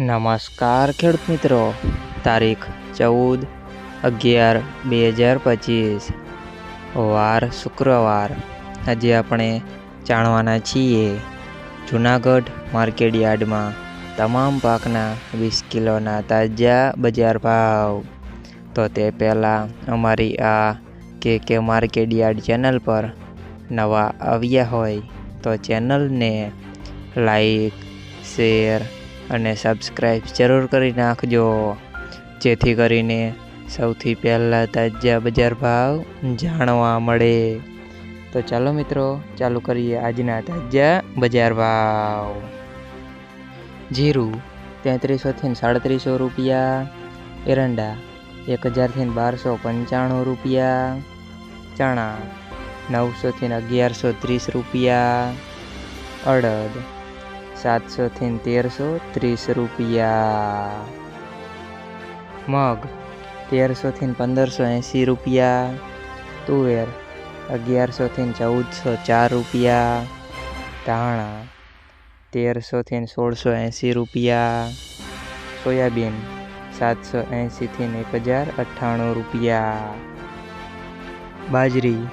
નમસ્કાર ખેડૂત મિત્રો. તારીખ ચૌદ અગિયાર બે હજાર પચીસ. વાર શુક્રવાર. આજે આપણે જાણવાના છીએ જૂનાગઢ માર્કેટ યાર્ડમાં તમામ પાકના વીસ કિલોના તાજા બજાર ભાવ. તો તે પહેલાં અમારી આ કે કે માર્કેટ યાર્ડ ચેનલ પર નવા આવ્યા હોય તો ચેનલને લાઈક, શેર અને સબસ્ક્રાઈબ જરૂર કરી નાખજો. જેથી કરીને સૌથી પહેલાં તાજા બજાર ભાવ જાણવા મળે. તો ચાલો મિત્રો, ચાલુ કરીએ આજના તાજા બજાર ભાવ. જીરું તેત્રીસોથી સાડત્રીસો રૂપિયા, એરંડા એક હજારથી બારસો પંચાણું રૂપિયા, ચણા નવસોથી અગિયારસો ત્રીસ રૂપિયા, અડદ સાતસોથી તેરસો ત્રીસ રૂપિયા. મગ તેરસોથી પંદરસો એંસી રૂપિયા. તુવેર અગિયારસોથી ચૌદસો ચાર રૂપિયા. ધાણા તેરસોથી સોળસો એંસી રૂપિયા. સોયાબીન સાતસો એંસીથી એક હજાર અઠ્ઠાણું રૂપિયા. બાજરી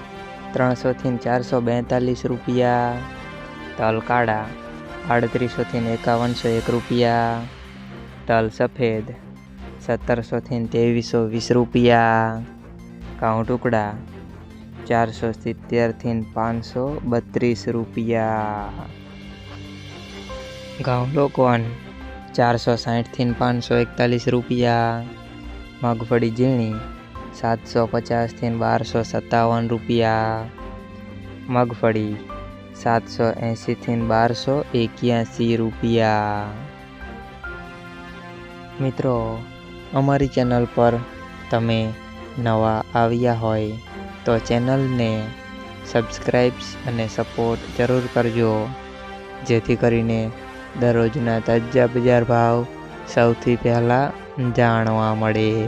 ત્રણસોથી ચારસો બેતાલીસ રૂપિયા. તલ આડત્રીસોથી એકાવનસો એક રૂપિયા. તલ સફેદ. સત્તરસોથી ત્રેવીસો વીસ રૂપિયા. ઘઉં ટુકડા ચારસો સિત્તેરથી પાંચસો બત્રીસ રૂપિયા. ઘઉં લોકવન ચારસો સાઠથી પાંચસો એકતાલીસ રૂપિયા. મગફળી ઝીણી. સાતસો પચાસથી બારસો સત્તાવન રૂપિયા. મગફળી સાતસો એંશીથી બારસો એક્યાસી રૂપિયા. મિત્રો, અમારી ચેનલ પર તમે નવા આવ્યા હોય તો ચેનલને સબસ્ક્રાઈબ્સ અને સપોર્ટ જરૂર કરજો, જેથી કરીને દરરોજના તાજા બજાર ભાવ સૌથી પહેલાં જાણવા મળે.